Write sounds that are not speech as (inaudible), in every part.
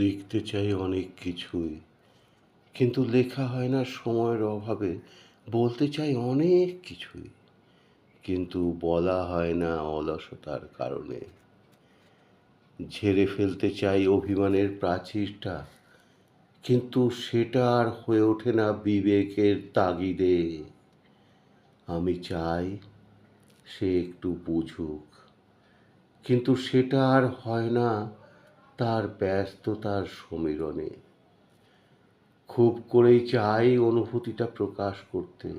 লিখতে চাই অনেক কিছুই। কিন্তু লেখা হয় না, সময়ের অভাবে বলতে চাই অনেক কিছুই। কিন্তু বলা হয় না অলসতার কারণে। ঝেড়ে ফেলতে চাই অভিমানের প্রাচীরটা, কিন্তু সেটা আর হয়ে ওঠে না বিবেকের তাগিদে। আমি চাই সে একটু বুঝুক, কিন্তু সেটা আর হয় না তার ব্যস্ততার সমীরণে। খুব করেই চাই অনুভূতিটা প্রকাশ করতে।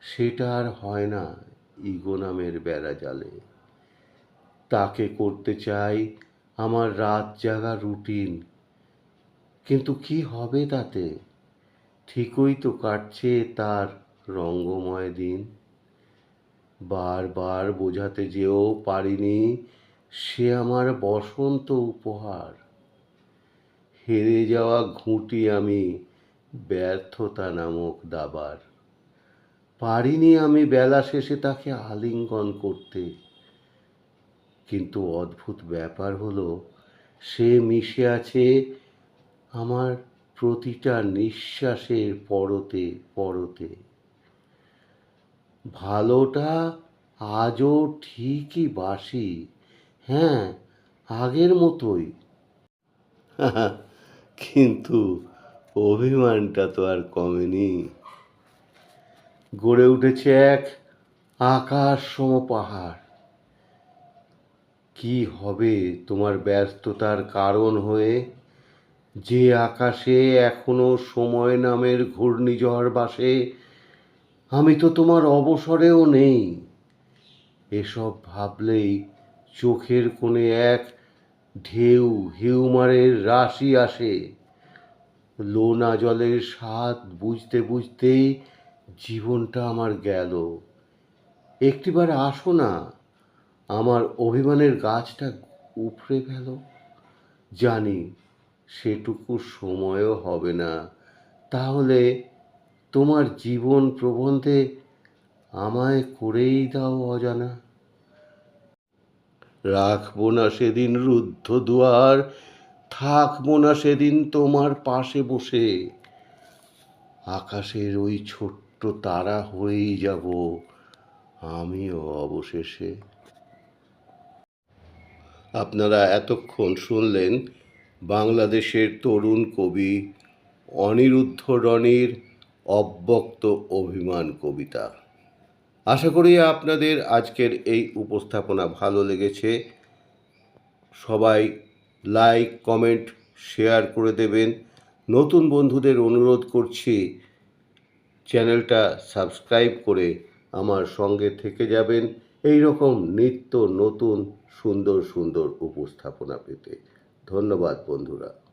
সেটা আর হয় না ইগো নামের বেড়া জালে। তাকে করতে চাই আমার রাত জাগা রুটিন। কিন্তু কি হবে তাতে? ঠিকই তো কাটছে তার রঙ্গময় দিন। বারবার বোঝাতে যেও পারিনি সে আমার বসন্ত উপহার। হেরে যাওয়া ঘুঁটি আমি ব্যর্থতা নামক দাবার। পারিনি আমি বেলা শেষে তাকে আলিঙ্গন করতে। কিন্তু অদ্ভুত ব্যাপার হলো, সে মিশে আছে আমার প্রতিটা নিঃশ্বাসের পরতে পরতে। ভালোটা আজও ঠিকই বাসি। হ্যাঁ আগের মতোই। (laughs) কিন্তু অভিমানটা তো আর কমেনি। গড়ে উঠেছে এক আকাশ সম পাহাড়। কি হবে তোমার ব্যস্ততার কারণ হয়ে? যে আকাশে এখনও সময় নামের ঘূর্ণিঝড় বাসে আমি তো তোমার অবসরেও নেই। এসব ভাবলেই চোখের কোণে এক ঢেউ হিউমারের রাশি আসে। লোনা জলের স্বাদ বুঝতে বুঝতেই জীবনটা আমার গেল। একটিবার আসো না, আমার অভিমানের গাছটা উপড়ে ফেলো। জানি সেটুকু সময়ও হবে না। তাহলে তোমার জীবন প্রবন্ধে আমায় করেই দাও অজানা। রাখব না সেদিন রুদ্ধ দুয়ার, থাকব না সেদিন তোমার পাশে বসে। আকাশের ওই ছোট্ট তারা হয়েই যাব আমিও অবশেষে। আপনারা এতক্ষণ শুনলেন বাংলাদেশের তরুণ কবি অনিরুদ্ধ রনির অব্যক্ত অভিমান কবিতা। আশা করি আপনাদের আজকের এই উপস্থাপনা ভালো লেগেছে। সবাই লাইক, কমেন্ট, শেয়ার করে দেবেন। নতুন বন্ধুদের অনুরোধ করছি, চ্যানেলটা সাবস্ক্রাইব করে আমার সঙ্গে থেকে যাবেন। এই রকম নিত্য নতুন সুন্দর সুন্দর উপস্থাপনা পেতে। ধন্যবাদ বন্ধুরা।